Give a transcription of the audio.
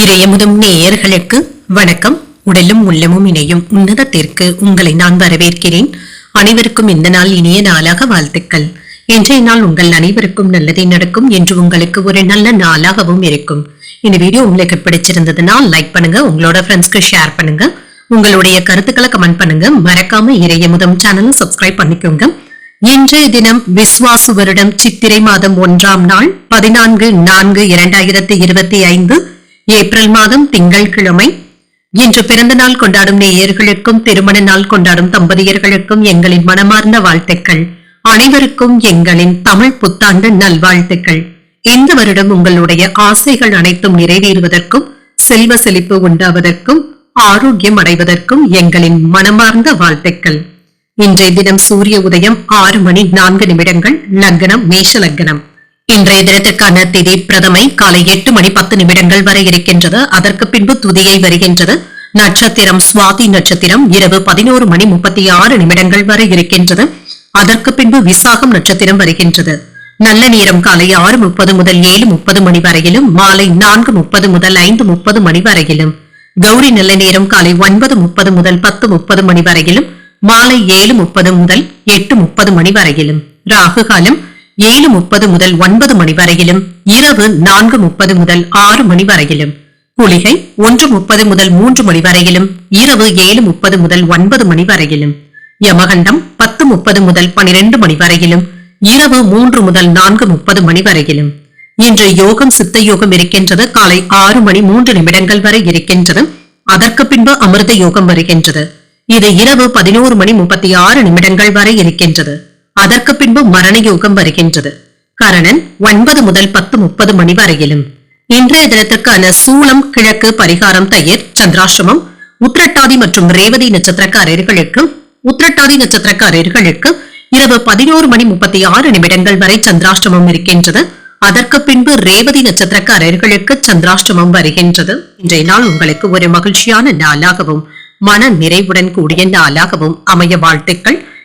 இறையமுதும் நேயர்களுக்கு வணக்கம். உடலும் உள்ளமும் இணையும் உன்னதத்திற்கு உங்களை நான் வரவேற்கிறேன். அனைவருக்கும் இந்த நாள் இனிய நாளாக வாழ்த்துக்கள். இன்றைய நாள் உங்கள் அனைவருக்கும் நல்லதே நடக்கும் என்று உங்களுக்கு ஒரு நல்ல நாளாகவும் இருக்கும். இந்த வீடியோ உங்களுக்கு பிடிச்சிருந்ததுன்னா லைக் பண்ணுங்க உங்களோட ஃப்ரெண்ட்ஸ்க்கு ஷேர் பண்ணுங்க. உங்களுடைய கருத்துக்களை கமெண்ட் பண்ணுங்க. மறக்காம இறையமுதம் சேனலை சப்ஸ்கிரைப் பண்ணிக்கோங்க. இன்றைய தினம் விஸ்வாசு வருடம் சித்திரை மாதம் ஒன்றாம் நாள் பதினான்கு நான்கு இரண்டாயிரத்தி இருபத்தி ஐந்து ஏப்ரல் மாதம் திங்கட்கிழமை இன்று பிறந்த நாள் கொண்டாடும் நேயர்களுக்கும் திருமண நாள் கொண்டாடும் தம்பதியர்களுக்கும் எங்களின் மனமார்ந்த வாழ்த்துக்கள். அனைவருக்கும் எங்களின் தமிழ் புத்தாண்டு நல்வாழ்த்துக்கள். இந்த வருடம் உங்களுடைய ஆசைகள் அனைத்தும் நிறைவேறுவதற்கும் செல்வ செழிப்பு உண்டாவதற்கும் ஆரோக்கியம் அடைவதற்கும் எங்களின் மனமார்ந்த வாழ்த்துக்கள். இன்றைய தினம் சூரிய உதயம் ஆறு மணி நான்கு நிமிடங்கள் லக்னம் மேஷ லக்னம். இன்றைய தினத்திற்கான திதி பிரதமை காலை எட்டு மணி பத்து நிமிடங்கள் வரை இருக்கின்றது. அதற்கு பின்பு துதியை வருகின்றது. நட்சத்திரம் சுவாதி நட்சத்திரம் இரவு பதினோரு மணி முப்பத்தி ஆறு நிமிடங்கள் வரை இருக்கின்றது. அதற்கு பின்பு விசாகம் நட்சத்திரம் வருகின்றது. நல்ல நேரம் காலை ஆறு முப்பது முதல் ஏழு முப்பது மணி வரையிலும் மாலை நான்கு முப்பது முதல் ஐந்து முப்பது மணி வரையிலும் கௌரி நல்ல நேரம் காலை ஒன்பது முப்பது முதல் பத்து முப்பது மணி வரையிலும் மாலை ஏழு முப்பது முதல் எட்டு முப்பது மணி வரையிலும் ராகு காலம் ஏழு முப்பது முதல் ஒன்பது மணி வரையிலும் இரவு நான்கு முப்பது முதல் ஆறு மணி வரையிலும் குளிகை ஒன்று முப்பது முதல் மூன்று மணி வரையிலும் இரவு ஏழு முப்பது முதல் ஒன்பது மணி வரையிலும் யமகண்டம் பத்து முப்பது முதல் பனிரெண்டு மணி வரையிலும் இரவு மூன்று முதல் நான்கு முப்பது மணி வரையிலும். இன்று யோகம் சித்த யோகம் இருக்கின்றது. காலை ஆறு மணி மூன்று நிமிடங்கள் வரை இருக்கின்றது. அதற்கு பின்பு அமிர்த யோகம் வருகின்றது. இது இரவு பதினோரு மணி முப்பத்தி ஆறு நிமிடங்கள் வரை இருக்கின்றது. அதற்கு பின்பு மரண யோகம் வருகின்றது. கரணன் ஒன்பது முதல் பத்து முப்பது மணி வரையிலும் இன்றைய தினத்திற்கான சூளம் கிழக்கு பரிகாரம் தயிர் சந்திராசிரமம் உத்திரட்டாதி மற்றும் ரேவதி நட்சத்திரக்காரர்களுக்கு உத்திரட்டாதி நட்சத்திரக்காரர்களுக்கு இரவு பதினோரு மணி முப்பத்தி ஆறு நிமிடங்கள் வரை சந்திராஷ்டமம் இருக்கின்றது. அதற்கு பின்பு ரேவதி நட்சத்திரக்காரர்களுக்கு சந்திராஷ்டமம் வருகின்றது. இன்றைய நாள் உங்களுக்கு ஒரு மகிழ்ச்சியான நாளாகவும் மன நிறைவுடன் கூடிய நாளாகவும் அமைய வாழ்த்துக்கள்.